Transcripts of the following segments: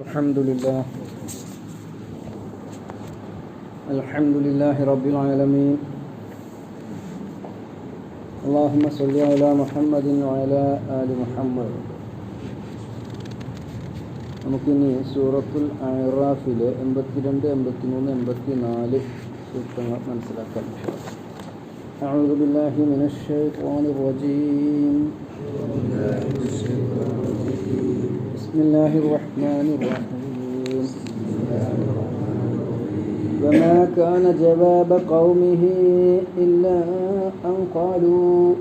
الحمد لله الحمد لله رب العالمين اللهم صل على محمد وعلى آل محمد നമുക്കിനി സൂറത്തുൽ അറാഫിലെ എൺപത്തിരണ്ട് എൺപത്തിമൂന്ന് എൺപത്തി നാല് സൂക്തങ്ങൾ മനസ്സിലാക്കാം أعوذ بالله من الشيطان الرجيم بسم الله الرحمن الرحيم. وما كان جواب قومه إلا أن قالوا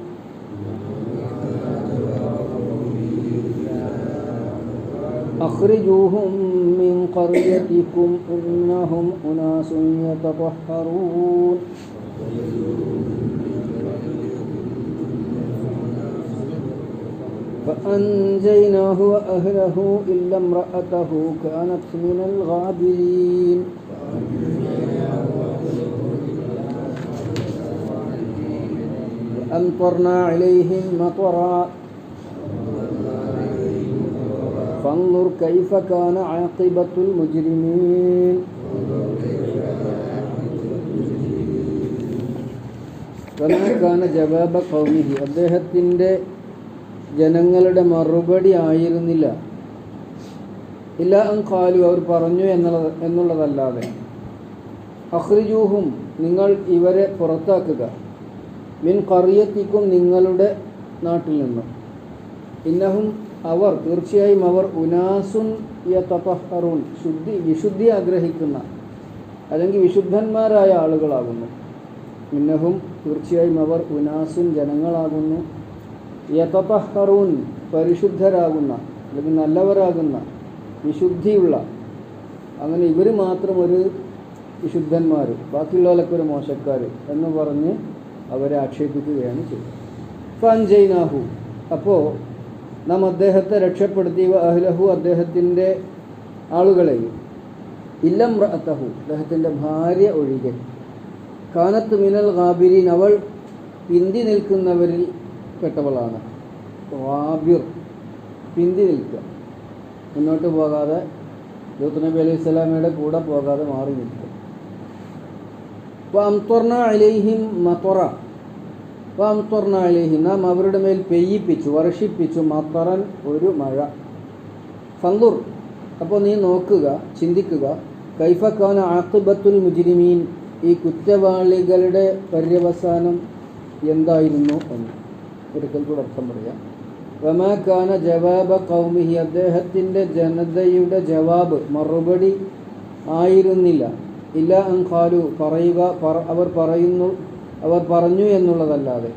أخرجوهم من قريتكم إنهم أناس يتطهرون. فأنجيناه وأهله إلا امرأته كانت من الغابرين وأمطرنا عليهم مطرا فانظر كيف كان عاقبة المجرمين وما كان جواب قومه അദ്ദേഹത്തിൻ്റെ ജനങ്ങളുടെ മറുപടി ആയിരുന്നില്ല. ഇല്ല കാലു അവർ പറഞ്ഞു എന്നുള്ളത് എന്നുള്ളതല്ലാതെ. അഹ്രിജൂഹും നിങ്ങൾ ഇവരെ പുറത്താക്കുക. മിൻ കറിയത്തിക്കും നിങ്ങളുടെ നാട്ടിൽ നിന്നും. ഇന്നഹും അവർ തീർച്ചയായും അവർ ഉനാസുൻ യതഹറൂൻ ശുദ്ധി വിശുദ്ധി ആഗ്രഹിക്കുന്ന അല്ലെങ്കിൽ വിശുദ്ധന്മാരായ ആളുകളാകുന്നു. ഇന്നഹും തീർച്ചയായും അവർ ഉനാസുൻ ജനങ്ങളാകുന്നു. യതഹറൂൻ പരിശുദ്ധരാകുന്ന അല്ലെങ്കിൽ നല്ലവരാകുന്ന വിശുദ്ധിയുള്ള. അങ്ങനെ ഇവർ മാത്രം ഒരു വിശുദ്ധന്മാർ ബാക്കിയുള്ളവരൊക്കെ ഒരു മോശക്കാർ എന്ന് പറഞ്ഞ് അവരെ ആക്ഷേപിക്കുകയാണ് ചെയ്തത് ഫൻജൈനാഹു. അപ്പോൾ നാം അദ്ദേഹത്തെ രക്ഷപ്പെടുത്തി അഹ്ലഹു അദ്ദേഹത്തിന്റെ ആളുകളെയും ഇല്ലം റഅത്തഹു അദ്ദേഹത്തിന്റെ ഭാര്യ ഒഴികെ. കാനത്ത് മിനൽ ഗാബിരീൻ അവൾ പിന്തി നിൽക്കുന്നവരിൽ പെട്ടവളാണ് വാബിർ പിന്തി നിൽക്കുക. മുന്നോട്ട് പോകാതെ ലൂത്ത് നബി അലൈഹി സ്വലാമയുടെ കൂടെ പോകാതെ മാറി നിൽക്കുക. നാം അവരുടെ മേൽ പെയ്യിപ്പിച്ചു വർഷിപ്പിച്ചു മത്തറൻ ഒരു മഴ. ഫന്തുർ അപ്പോൾ നീ നോക്കുക ചിന്തിക്കുക കൈഫക്കാന ആക്കിബത്തുൽ മുജിരിമീൻ ഈ കുറ്റവാളികളുടെ പര്യവസാനം എന്തായിരുന്നു എന്ന്. ഒരിക്കൽ കൂടെ അർത്ഥം പറയാം. വമാക്കാന ജവാബ കൗമിഹി അദ്ദേഹത്തിന്റെ ജനതയുടെ ജവാബ് മറുപടി ആയിരുന്നില്ല. ഇല്ല അങ്കാലു പറയുക അവർ പറയുന്നു അവർ പറഞ്ഞു എന്നുള്ളതല്ലാതെ.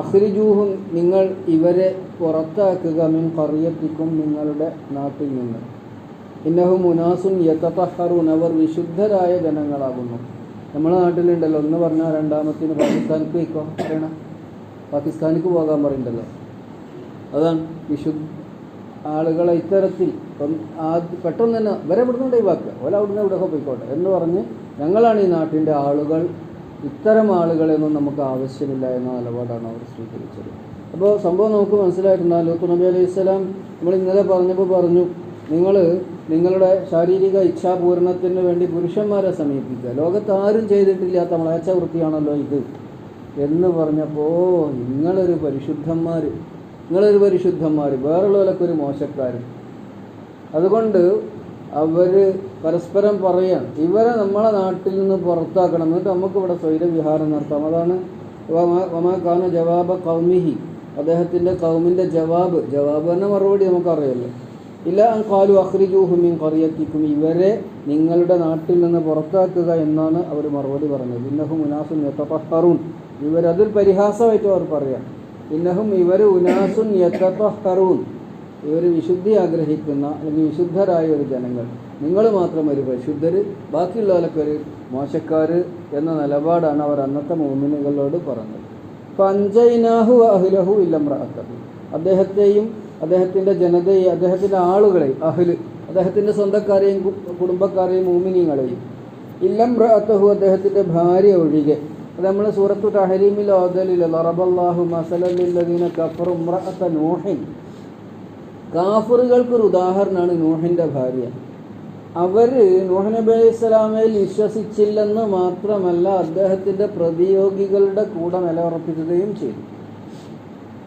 അഹ്രിജൂഹും നിങ്ങൾ ഇവരെ പുറത്താക്കുക മിൻ കറിയത്തിക്കും നിങ്ങളുടെ നാട്ടിൽ നിന്ന്. ഇന്നഹു മുനാസുൻ യത്തഹറൂൻ അവർ വിശുദ്ധരായ ജനങ്ങളാകുന്നു. നമ്മുടെ നാട്ടിലുണ്ടല്ലോ ഒന്ന് പറഞ്ഞാൽ രണ്ടാമത്തിന് പാകിസ്ഥാനിക്ക് വയ്ക്കോ പറയണം. പാകിസ്ഥാനിക്ക് പോകാൻ പറയുന്നുണ്ടല്ലോ അതാണ് വിശുദ്ധ ആളുകളെ ഇത്തരത്തിൽ ഇപ്പം ആ പെട്ടെന്ന് തന്നെ വരെ ഇവിടുന്ന് ഒഴിവാക്കുക. ഓല അവിടുന്ന് ഇവിടെയൊക്കെ പോയിക്കോട്ടെ എന്ന് പറഞ്ഞ് ഞങ്ങളാണ് ഈ നാട്ടിന്റെ ആളുകൾ ഇത്തരം ആളുകളെയൊന്നും നമുക്ക് ആവശ്യമില്ല എന്ന നിലപാടാണ് അവർ സ്വീകരിച്ചത്. അപ്പോൾ സംഭവം നമുക്ക് മനസ്സിലായിട്ടുണ്ടാകും ലൂത്ത് നബി അലൈഹി സ്വലാം നമ്മൾ ഇന്നലെ പറഞ്ഞപ്പോൾ പറഞ്ഞു നിങ്ങൾ നിങ്ങളുടെ ശാരീരിക ഇച്ഛാപൂരണത്തിന് വേണ്ടി പുരുഷന്മാരെ സമീപിക്കുക. ലോകത്ത് ആരും ചെയ്തിട്ടില്ലാത്ത മ്ലേച്ഛ വൃത്തിയാണല്ലോ ഇത്. എന്ന് പറഞ്ഞപ്പോൾ നിങ്ങളൊരു പരിശുദ്ധന്മാർ നിങ്ങളൊരു പരിശുദ്ധന്മാർ വേറുള്ളവരൊക്കെ ഒരു മോശക്കാർ അതുകൊണ്ട് അവർ പരസ്പരം പറയാം ഇവരെ നമ്മളെ നാട്ടിൽ നിന്ന് പുറത്താക്കണം. എന്നിട്ട് നമുക്കിവിടെ സ്വൈരവിഹാരം നടത്താം. അതാണ് ജവാബ് ജവാബ കൗമിഹി. അദ്ദേഹത്തിന്റെ കൗമിന്റെ ജവാബ്. ജവാബ് തന്നെ മറുപടി നമുക്കറിയാമല്ലോ ഇല്ല കാലു അഹ്രിജൂഹുമിൻ കറിയത്തിക്കും ഇവരെ നിങ്ങളുടെ നാട്ടിൽ നിന്ന് പുറത്താക്കുക എന്നാണ് അവർ മറുപടി പറഞ്ഞത്. ഇന്നഹും ഉനാസുൻ യത്തഹറൂൻ ഇവരതിൽ പരിഹാസമായിട്ട് അവർ പറയാം. ഇന്നഹും ഇവർ ഉനാസുൻ യത്തഹറൂൻ ഇവർ വിശുദ്ധി ആഗ്രഹിക്കുന്ന അല്ലെങ്കിൽ വിശുദ്ധരായ ഒരു ജനങ്ങൾ. നിങ്ങൾ മാത്രം ഒരു പരിശുദ്ധർ ബാക്കിയുള്ളവരൊക്കെ ഒരു മോശക്കാർ എന്ന നിലപാടാണ് അവർ അന്നത്തെ മോമിനുകളോട് പറഞ്ഞത്. പഞ്ചൈനാഹു അഹുലഹു ഇല്ലംറഅത്തഹു അദ്ദേഹത്തെയും അദ്ദേഹത്തിന്റെ ജനതയെ അദ്ദേഹത്തിന്റെ ആളുകളെ അഹ്ല് അദ്ദേഹത്തിന്റെ സ്വന്തക്കാരെയും കുടുംബക്കാരെയും മൂമിനിയങ്ങളെയും ഇല്ലം റഅത്തഹു അദ്ദേഹത്തിന്റെ ഭാര്യ ഒഴികെ. അത് നമ്മൾ സൂറത്തു തഹരീമിൽ ഓതലിൽ റബല്ലാഹു മസലല്ലദീന കഫറു ഇമ്രഅത്ത നൂഹിൻ. കാഫറുകൾക്കൊരു ഉദാഹരണമാണ് നൂഹിന്റെ ഭാര്യ. അവർ നൂഹ് നബി അലൈഹി സ്വലാമയിൽ വിശ്വസിച്ചില്ലെന്ന് മാത്രമല്ല അദ്ദേഹത്തിന്റെ പ്രതിയോഗികളുടെ കൂടെ നിലയുറപ്പിക്കുകയും ചെയ്തു.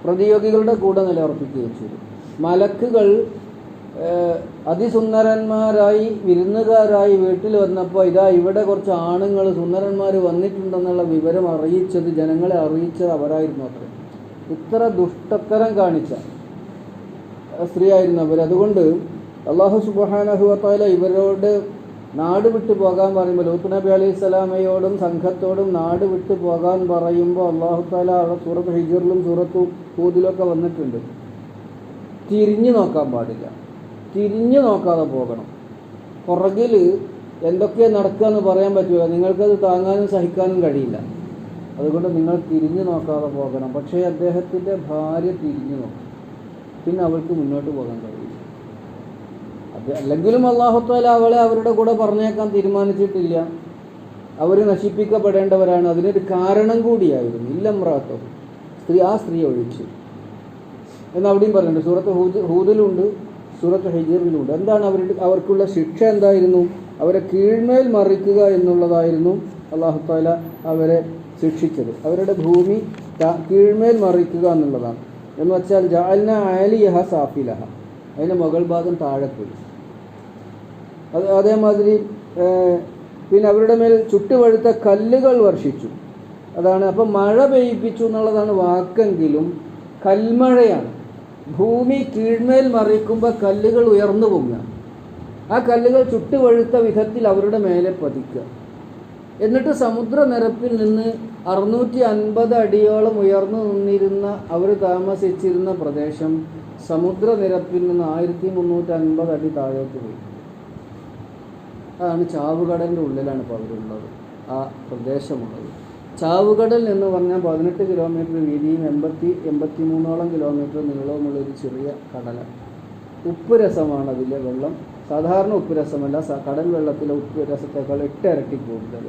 പ്രതിയോഗികളുടെ കൂടെ നിലയുറപ്പിക്കുകയും ചെയ്തു. മലക്കുകൾ അതിസുന്ദരന്മാരായി വിരുന്നുകാരായി വീട്ടിൽ വന്നപ്പോൾ ഇതാ ഇവിടെ കുറച്ച് ആണുങ്ങൾ സുന്ദരന്മാർ വന്നിട്ടുണ്ടെന്നുള്ള വിവരം അറിയിച്ചത് ജനങ്ങളെ അറിയിച്ചത് അവരായിരുന്നു അത്ര. ഇത്ര ദുഷ്ടത്തരം കാണിച്ച സ്ത്രീയായിരുന്നു അവർ അതുകൊണ്ട് അള്ളാഹു സുബാനഹുവത്താല ഇവരോട് നാട് വിട്ടു പോകാൻ പറയുമ്പോൾ ലൂത്ത് നബി അലൈഹി സ്വലാമയോടും സംഘത്തോടും നാട് വിട്ടു പോകാൻ പറയുമ്പോൾ അള്ളാഹു താല സൂറത്ത് ഹിജറിലും സൂറത്തു കൂതിലൊക്കെ വന്നിട്ടുണ്ട്. തിരിഞ്ഞു നോക്കാൻ പാടില്ല. തിരിഞ്ഞു നോക്കാതെ പോകണം. പുറകിൽ എന്തൊക്കെ നടക്കുക എന്ന് പറയാൻ പറ്റില്ല നിങ്ങൾക്കത് താങ്ങാനും സഹിക്കാനും കഴിയില്ല. അതുകൊണ്ട് നിങ്ങൾ തിരിഞ്ഞു നോക്കാതെ പോകണം. പക്ഷേ അദ്ദേഹത്തിന്റെ ഭാര്യ തിരിഞ്ഞു നോക്കും. പിന്നെ അവൾക്ക് മുന്നോട്ട് പോകാൻ കഴിയില്ല. അത് അല്ലെങ്കിലും അള്ളാഹുത്താല അവളെ അവരുടെ കൂടെ പറഞ്ഞേക്കാൻ തീരുമാനിച്ചിട്ടില്ല. അവർ നശിപ്പിക്കപ്പെടേണ്ടവരാണ്. അതിനൊരു കാരണം കൂടിയായിരുന്നു. ഇല്ലമ്രാത്തോ സ്ത്രീ ആ സ്ത്രീ ഒഴിച്ചു. എന്ന് അവിടെയും പറയുന്നുണ്ട് സൂറത്ത് ഹൂദ് ഹൂദിലുണ്ട് സൂറത്ത് ഹെജീറിലുണ്ട്. എന്താണ് അവരുടെ അവർക്കുള്ള ശിക്ഷ എന്തായിരുന്നു? അവരെ കീഴ്മേൽ മറിക്കുക എന്നുള്ളതായിരുന്നു അള്ളാഹുത്താല അവരെ ശിക്ഷിച്ചത്. അവരുടെ ഭൂമി കീഴ്മേൽ മറിക്കുക എന്നുള്ളതാണ്. എന്ന് വെച്ചാൽ ജാലിന ആലിയഹ സാഫിലഹ. അതിന്റെ മുകൾ ഭാഗം താഴെ പോയി. അത് അതേമാതിരി പിന്നെ അവരുടെ മേൽ ചുട്ടുപഴുത്ത കല്ലുകൾ വർഷിച്ചു. അതാണ് അപ്പം മഴ പെയ്യിപ്പിച്ചു എന്നുള്ളതാണ് വാക്കെങ്കിലും കൽമഴയാണ്. ഭൂമി കീഴ്മേൽ മറിക്കുമ്പോൾ കല്ലുകൾ ഉയർന്നു പൊങ്ങുക. ആ കല്ലുകൾ ചുട്ടുവഴുത്ത വിധത്തിൽ അവരുടെ മേലെ പതിക്കുക. എന്നിട്ട് സമുദ്രനിരപ്പിൽ നിന്ന് അറുന്നൂറ്റി അൻപത് അടിയോളം ഉയർന്നു നിന്നിരുന്ന അവർ താമസിച്ചിരുന്ന പ്രദേശം സമുദ്രനിരപ്പിൽ നിന്ന് ആയിരത്തി മുന്നൂറ്റി അൻപത് അടി താഴേക്ക് പോയി. അതാണ് ചാവുകടലിന്റെ ഉള്ളിലാണ് ഇപ്പോൾ അവരുള്ളത്. ആ പ്രദേശമുള്ളത്. ചാവുകടൽ എന്ന് പറഞ്ഞാൽ പതിനെട്ട് കിലോമീറ്റർ വീതിയും എൺപത്തി എൺപത്തി മൂന്നോളം കിലോമീറ്റർ നീളവുമുള്ള ഒരു ചെറിയ കടലാണ് ഉപ്പ് രസമാണ് അതിലെ വെള്ളം. സാധാരണ ഉപ്പ് രസമല്ല കടൽ വെള്ളത്തിലെ ഉപ്പ് രസത്തേക്കാൾ എട്ട് ഇരട്ടി കൂടുതൽ.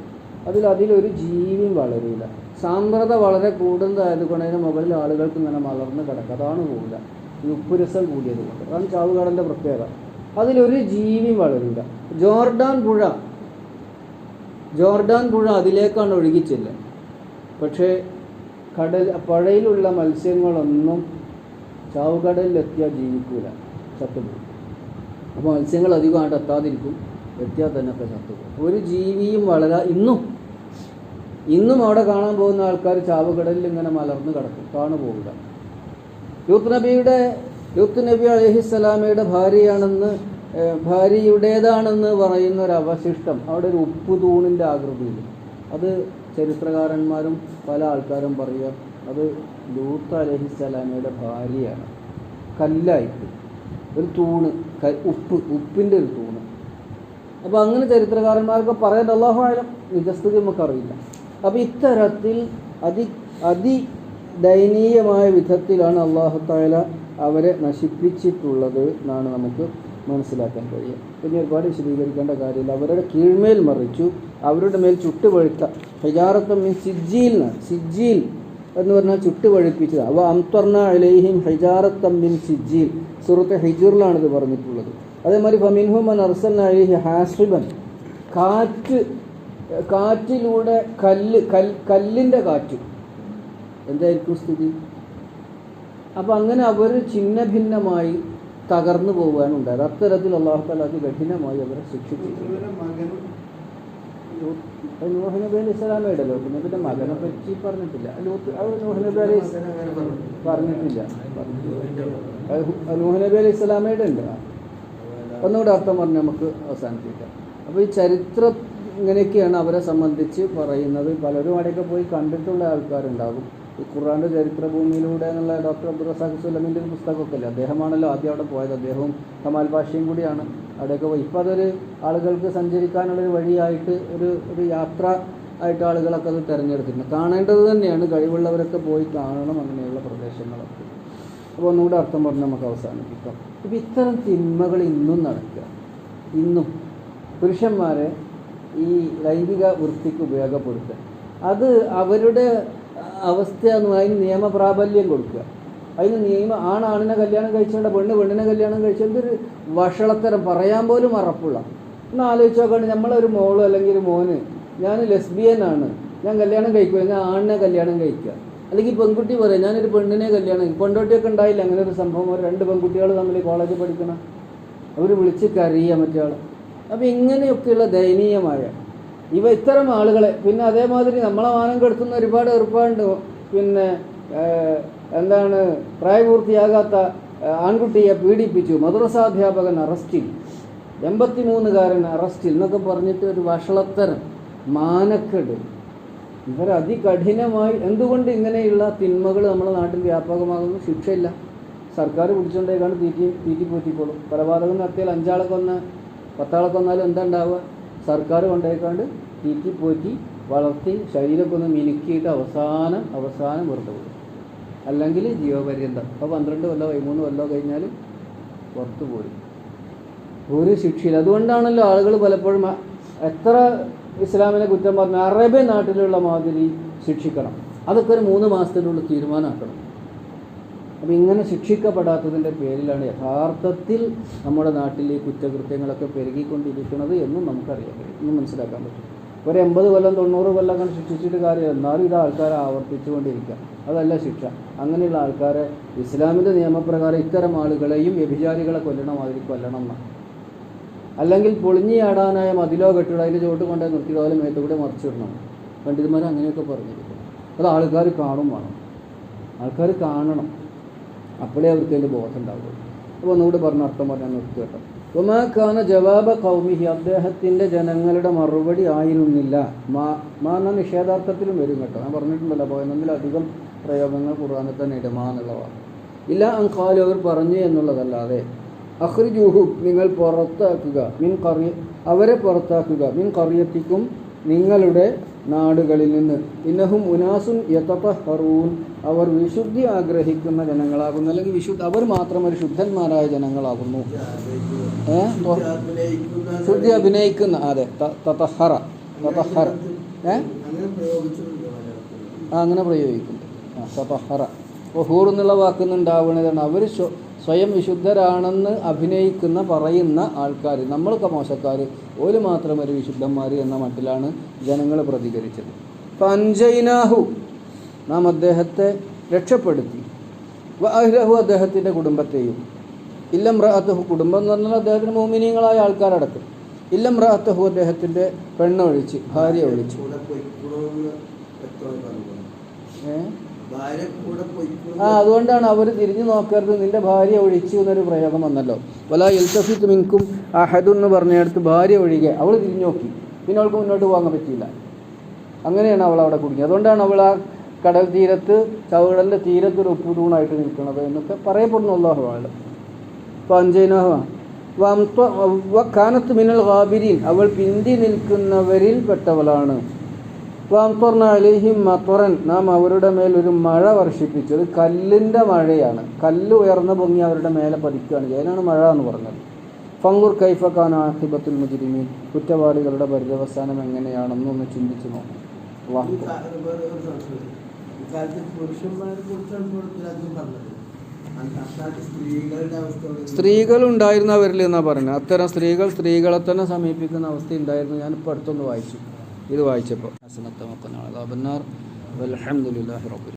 അതിൽ അതിലൊരു ജീവിയും വളരില്ല സാന്ദ്രത വളരെ കൂടുന്നതായതുകൊണ്ട് അതിന് മുകളിൽ ആളുകൾക്ക് ഇങ്ങനെ മലർന്ന് കിടക്കുക. അതാണ് കൂടുതൽ ഈ ഉപ്പ് രസം കൂടിയത് കൊണ്ട്. അതാണ് ചാവുകടലിന്റെ പ്രത്യേകത. അതിലൊരു ജീവിയും വളരില്ല ജോർഡാൻ പുഴ. ജോർഡാൻ പുഴ അതിലേക്കാണ് ഒഴുകിച്ചില്ല പക്ഷേ കടൽ പുഴയിലുള്ള മത്സ്യങ്ങളൊന്നും ചാവുകടലിലെത്തിയാൽ ജീവിക്കൂല ചത്തുപോകും. അപ്പോൾ മത്സ്യങ്ങൾ അധികമായിട്ട് എത്താതിരിക്കും എത്തിയാൽ തന്നെ ഒക്കെ ചത്തുപോകും. ഒരു ജീവിയും വളരാ ഇന്നും ഇന്നും അവിടെ കാണാൻ പോകുന്ന ആൾക്കാർ ചാവുകടലിൽ ഇങ്ങനെ മലർന്ന് കിടക്കും കാണു പോകില്ല യൂത്ത് നബിയുടെ യൂത്ത് നബി അലഹിസ്സലാമയുടെ ഭാര്യയാണെന്ന് ഭാര്യയുടേതാണെന്ന് പറയുന്ന ഒരു അവശിഷ്ടം അവിടെ ഒരു ഉപ്പ് തൂണിന്റെ ആകൃതിയിൽ. അത് ചരിത്രകാരന്മാരും പല ആൾക്കാരും പറയുക അത് ലൂത്ത് അലഹിസ്സലാമയുടെ ഭാര്യയാണ്. കല്ലായിട്ട്. ഒരു തൂണ് ഉപ്പ് ഉപ്പിന്റെ ഒരു തൂണ്. അപ്പോൾ അങ്ങനെ ചരിത്രകാരന്മാർക്ക് പറയാൻ അള്ളാഹു ആയാലും നിജസ്ഥിതി നമുക്കറിയില്ല. അപ്പോൾ ഇത്തരത്തിൽ അതി അതി ദയനീയമായ വിധത്തിലാണ് അള്ളാഹു തായാല അവരെ നശിപ്പിച്ചിട്ടുള്ളത് എന്നാണ് നമുക്ക് മനസ്സിലാക്കാൻ കഴിയുക. പിന്നെ ഒരുപാട് വിശദീകരിക്കേണ്ട കാര്യമില്ല. അവരുടെ കീഴ്മേൽ മറിച്ചു അവരുടെ മേൽ ചുട്ടുപഴുത്ത ഹജാറത്തം മീൻ സിജ്ജീൽ നിന്നാണ് സിജ്ജീൽ എന്ന് പറഞ്ഞാൽ ചുട്ടുപഴുപ്പിച്ചത് അവ അംത്വർണ അലൈഹിം ഹൈജാറത്തം ബിൻ സിജ്ജീൽ. സുഹൃത്ത് ഹിജൂറിലാണ് ഇത് പറഞ്ഞിട്ടുള്ളത്. അതേമാതിരി ഫമിൻഹുമൻ അർസൽ അലിഹി ഹാസിബൻ. കാറ്റ് കാറ്റിലൂടെ കല്ല് കൽ കല്ലിന്റെ കാറ്റ്. എന്തായിരിക്കും സ്ഥിതി? അപ്പം അങ്ങനെ അവർ ഛിന്ന ഭിന്നമായി തകർന്നു പോവുകയാണ് ഉണ്ടായത്. അത്തരത്തിൽ അള്ളാഹു താല അത് കഠിനമായി അവരെ അത് നൂഹ് നബി അലൈഹി സ്വലാമയുടെ ലോത്ത് നബിയുടെ മകനെ പറ്റി പറഞ്ഞിട്ടില്ല. നൂഹ് നബി അലൈഹി. പറഞ്ഞിട്ടില്ല. നൂഹ് നബി അലൈഹി സ്വലാമയുടെ ഉണ്ട്? ഒന്നുകൂടെ അർത്ഥം പറഞ്ഞ് നമുക്ക് അവസാനിപ്പിക്കാം. അപ്പോൾ ഈ ചരിത്രം ഇങ്ങനെയൊക്കെയാണ് അവരെ സംബന്ധിച്ച് പറയുന്നത്. പലരും അവിടെയൊക്കെ പോയി കണ്ടിട്ടുള്ള ആൾക്കാരുണ്ടാകും. ഈ ഖുറാന്റെ ചരിത്രഭൂമിയിലൂടെ എന്നുള്ള ഡോക്ടർ അബ്ദുൾ റസാഖ് സുലമിന്റെ ഒരു പുസ്തകമൊക്കെ അല്ലേ അദ്ദേഹമാണല്ലോ ആദ്യം അവിടെ പോയത്. അദ്ദേഹവും കമാൽ പാഷയും കൂടിയാണ് അവിടെയൊക്കെ പോയി. ഇപ്പോൾ അതൊരു ആളുകൾക്ക് സഞ്ചരിക്കാനുള്ളൊരു വഴിയായിട്ട് ഒരു ഒരു യാത്ര ആയിട്ട് ആളുകളൊക്കെ അത് തിരഞ്ഞെടുത്തിട്ടുണ്ട്. കാണേണ്ടത് തന്നെയാണ് കഴിവുള്ളവരൊക്കെ പോയി കാണണം അങ്ങനെയുള്ള പ്രദേശങ്ങളൊക്കെ. അപ്പോൾ ഒന്നുകൂടെ അർത്ഥം പറഞ്ഞ് നമുക്ക് അവസാനിപ്പിക്കാം. ഇപ്പം ഇത്തരം തിന്മകൾ ഇന്നും നടക്കുക. ഇന്നും പുരുഷന്മാരെ ഈ ലൈംഗിക വൃത്തിക്ക് ഉപയോഗപ്പെടുത്തുക. അത് അവരുടെ അവസ്ഥ അതിന് നിയമപ്രാബല്യം കൊടുക്കുക. അതിന് നിയമം ആണാണിനെ കല്യാണം കഴിച്ചേണ്ട പെണ്ണ് പെണ്ണിനെ കല്യാണം കഴിച്ചേണ്ട ഒരു വഷളത്തരം പറയാൻ പോലും അറപ്പുള്ള. ഒന്ന് ആലോചിച്ച് നോക്കണ്ട നമ്മളൊരു മോൾ അല്ലെങ്കിൽ ഒരു മോന് ഞാൻ ലെസ്ബിയൻ ആണ് ഞാൻ കല്യാണം കഴിക്കുക ഞാൻ ആണിനെ കല്യാണം കഴിക്കുക. അല്ലെങ്കിൽ പെൺകുട്ടി പറയാം ഞാനൊരു പെണ്ണിനെ കല്യാണം പെൺകുട്ടിയൊക്കെ ഉണ്ടായില്ല അങ്ങനെ ഒരു സംഭവം. ഒരു രണ്ട് പെൺകുട്ടികൾ തമ്മിൽ കോളേജിൽ പഠിക്കണം. അവർ വിളിച്ച് കരയുക മറ്റേ അപ്പം ഇങ്ങനെയൊക്കെയുള്ള ദയനീയമായ ഇവ ഇത്തരം ആളുകളെ പിന്നെ അതേമാതിരി നമ്മളെ മാനം കെടുത്തുന്ന ഒരുപാട് ഏർപ്പാടുണ്ട് പിന്നെ എന്താണ് പ്രായപൂർത്തിയാകാത്ത ആൺകുട്ടിയെ പീഡിപ്പിച്ചു. മദ്രസാധ്യാപകൻ അറസ്റ്റിൽ. എൺപത്തിമൂന്നുകാരൻ അറസ്റ്റിൽ എന്നൊക്കെ പറഞ്ഞിട്ട് ഒരു വഷളത്തരം മാനക്കെട്. ഇവർ അതികഠിനമായി എന്തുകൊണ്ട് ഇങ്ങനെയുള്ള തിന്മകൾ നമ്മുടെ നാട്ടിൽ വ്യാപകമാകുന്നു? ശിക്ഷയില്ല. സർക്കാർ പിടിച്ചുകൊണ്ടേക്കാണ് തീറ്റി തീറ്റിപ്പൂറ്റിക്കോളും. കൊലപാതകം നടത്തിയാൽ അഞ്ചാളെ കൊന്ന പത്താളെ കൊന്നാലും എന്താ ഉണ്ടാവുക സർക്കാർ കൊണ്ടേക്കാണ്ട് തീറ്റി പോറ്റി വളർത്തി ശരീരമൊക്കെ ഒന്ന് മിനുക്കിയിട്ട് അവസാനം അവസാനം പുറത്തു പോകും. അല്ലെങ്കിൽ ജീവപര്യന്തം. അപ്പോൾ പന്ത്രണ്ട് കൊല്ലോ പതിമൂന്ന് കൊല്ലോ കഴിഞ്ഞാൽ പുറത്തു പോരും. ഒരു ശിക്ഷയില്ല. അതുകൊണ്ടാണല്ലോ ആളുകൾ പലപ്പോഴും എത്ര ഇസ്ലാമിനെ കുറ്റം പറഞ്ഞ അറേബ്യൻ നാട്ടിലുള്ള മാതിരി ശിക്ഷിക്കണം. അതൊക്കെ ഒരു മൂന്ന് മാസത്തിനുള്ളിൽ തീരുമാനമാക്കണം. അപ്പം ഇങ്ങനെ ശിക്ഷിക്കപ്പെടാത്തതിന്റെ പേരിലാണ് യഥാർത്ഥത്തിൽ നമ്മുടെ നാട്ടിൽ ഈ കുറ്റകൃത്യങ്ങളൊക്കെ പെരുകിക്കൊണ്ടിരിക്കുന്നത് എന്നും നമുക്കറിയാൻ കഴിയും ഇന്നും മനസ്സിലാക്കാൻ പറ്റും. ഒരു എൺപത് കൊല്ലം തൊണ്ണൂറ് കൊല്ലം അങ്ങനെ ശിക്ഷിച്ചിട്ട് കാര്യം എന്നാലും ഇത് ആൾക്കാരെ ആവർത്തിച്ചുകൊണ്ടിരിക്കുക. അതല്ല ശിക്ഷ. അങ്ങനെയുള്ള ആൾക്കാരെ ഇസ്ലാമിന്റെ നിയമപ്രകാരം ഇത്തരം ആളുകളെയും വ്യഭിചാരികളെ കൊല്ലണം മാതിരി കൊല്ലണം എന്നാണ് അല്ലെങ്കിൽ പൊളിഞ്ഞിയാടാനായ മതിലോ കെട്ടിടോ അതിന്റെ ചോട്ട് കൊണ്ടേ നിർത്തിയിടോ അതിൽ മേത്തുകൂടെ മറിച്ചിടണം. പണ്ഡിതന്മാർ അങ്ങനെയൊക്കെ പറഞ്ഞിരിക്കും അത് ആൾക്കാർ കാണും വേണം. ആൾക്കാർ കാണണം. അപ്പോഴേ അവർക്ക് അതിന്റെ ബോധം ഉണ്ടാവുള്ളൂ. അപ്പോൾ ഒന്നുകൂടി പറഞ്ഞ അർത്ഥം പറഞ്ഞാൽ നിർത്തി കേട്ടോ. ഒമാക്കാന ജവാബ കൗമിഹി അദ്ദേഹത്തിന്റെ ജനങ്ങളുടെ മറുപടി ആയിരുന്നില്ല. മാ മാ എന്ന നിഷേധാർത്ഥത്തിലും വരും കേട്ടോ. ഞാൻ പറഞ്ഞിട്ടുണ്ടല്ലോ അപ്പോൾ ഒന്നിലധികം പ്രയോഗങ്ങൾ ഖുർആാനിൽ തന്നെ ഇടുമാ എന്നുള്ളതാണ്. ഇല്ല അങ്കാലു അവർ പറഞ്ഞു എന്നുള്ളതല്ലാതെ അഹ്റിജൂഹു നിങ്ങൾ പുറത്താക്കുക മിൻ കറി അവരെ പുറത്താക്കുക മിൻ കറിയത്തിക്കും നിങ്ങളുടെ നാടുകളിൽ നിന്ന്. ഇന്നഹും ഉനാസുൻ യതഹറൂൻ അവർ വിശുദ്ധി ആഗ്രഹിക്കുന്ന ജനങ്ങളാകുന്നു അല്ലെങ്കിൽ വിശുദ്ധ അവർ മാത്രം ഒരു ശുദ്ധന്മാരായ ജനങ്ങളാകുന്നു. ശുദ്ധി അഭിനയിക്കുന്ന അതെ തതഹറ തതഹറ. അങ്ങനെ പ്രയോഗിക്കുന്നു. തതഹറ. അപ്പോൾ ഹൂർ എന്നുള്ള വാക്കുന്നുണ്ടാവുന്നതാണ് അവർ സ്വയം വിശുദ്ധരാണെന്ന് അഭിനയിക്കുന്ന പറയുന്ന ആൾക്കാർ നമ്മളൊക്കെ മോശക്കാർ ഒരു മാത്രം ഒരു വിശുദ്ധന്മാർ എന്ന മട്ടിലാണ് ജനങ്ങൾ പ്രതികരിച്ചത്. പഞ്ചൈനാഹു നാം അദ്ദേഹത്തെ രക്ഷപ്പെടുത്തി. അഹ്ലഹു അദ്ദേഹത്തിന്റെ കുടുംബത്തെയും. ഇല്ലം റഹത്തഹു കുടുംബം എന്ന് പറഞ്ഞാൽ അദ്ദേഹത്തിന് മോമിനിയങ്ങളായ ആൾക്കാരടക്കം. ഇല്ലം റഹത്തഹു അദ്ദേഹത്തിന്റെ പെണ്ണൊഴിച്ച് ഭാര്യ ഒഴിച്ച്. ഭാര്യ ഒഴിച്ച് ആ അതുകൊണ്ടാണ് അവർ തിരിഞ്ഞു നോക്കരുത് നിന്റെ ഭാര്യ ഒഴിച്ചു എന്നൊരു പ്രയോഗം വന്നല്ലോ. വല എൽസഫിത്ത് മിൻകും അഹദു എന്ന് പറഞ്ഞെടുത്ത് ഭാര്യ ഒഴികെ അവൾ തിരിഞ്ഞു നോക്കി. പിന്നെ അവൾക്ക് മുന്നോട്ട് പോകാൻ പറ്റിയില്ല. അങ്ങനെയാണ് അവൾ അവിടെ കുടുങ്ങിയത്. അതുകൊണ്ടാണ് അവൾ ആ കടൽ തീരത്ത് ചവകടലിന്റെ തീരത്ത് ഒരു ഉപ്പു തൂണായിട്ട് നിൽക്കുന്നത് എന്നൊക്കെ പറയപ്പെടുന്നു അള്ളാഹു പഞ്ചനോഹാനത്ത് അപ്പോൾ അഞ്ചൈനാഹ കാനത്ത് മിനൽ ഗാബിരീൻ അവൾ പിന്തി നിൽക്കുന്നവരിൽ പെട്ടവളാണ്. വാംതൊർണ അലിഹിം മത്വറൻ. നാം അവരുടെ മേൽ ഒരു മഴ വർഷിപ്പിച്ചു. അത് കല്ലിന്റെ മഴയാണ്. കല്ല് ഉയർന്നു പൊങ്ങി അവരുടെ മേലെ പതിക്കുകയാണ് അതിനാണ് മഴ എന്ന് പറഞ്ഞത്. ഫങ്കുർ കൈഫഖാൻ ആഹിബത്തുൽ മുജിരിമീൻ. കുറ്റവാളികളുടെ പര്യവസാനം എങ്ങനെയാണെന്നൊന്ന് ചിന്തിച്ചു നോക്കും. ഇക്കാലത്ത് പുരുഷന്മാരെ കുറിച്ചാണ് കൂടുതലധികം പറഞ്ഞത്. സ്ത്രീകൾ ഉണ്ടായിരുന്നവരിൽ എന്നാ പറഞ്ഞത് അത്തരം സ്ത്രീകൾ സ്ത്രീകളെ തന്നെ സമീപിക്കുന്ന അവസ്ഥ ഉണ്ടായിരുന്നു. ഞാൻ ഞാനിപ്പോൾ അടുത്തൊന്ന് വായിച്ചു. ഇത് വായിച്ചപ്പോൾ ഹസനത്തമക്കനാണ് അലഹമുല്ലാ റബ്ബുൽ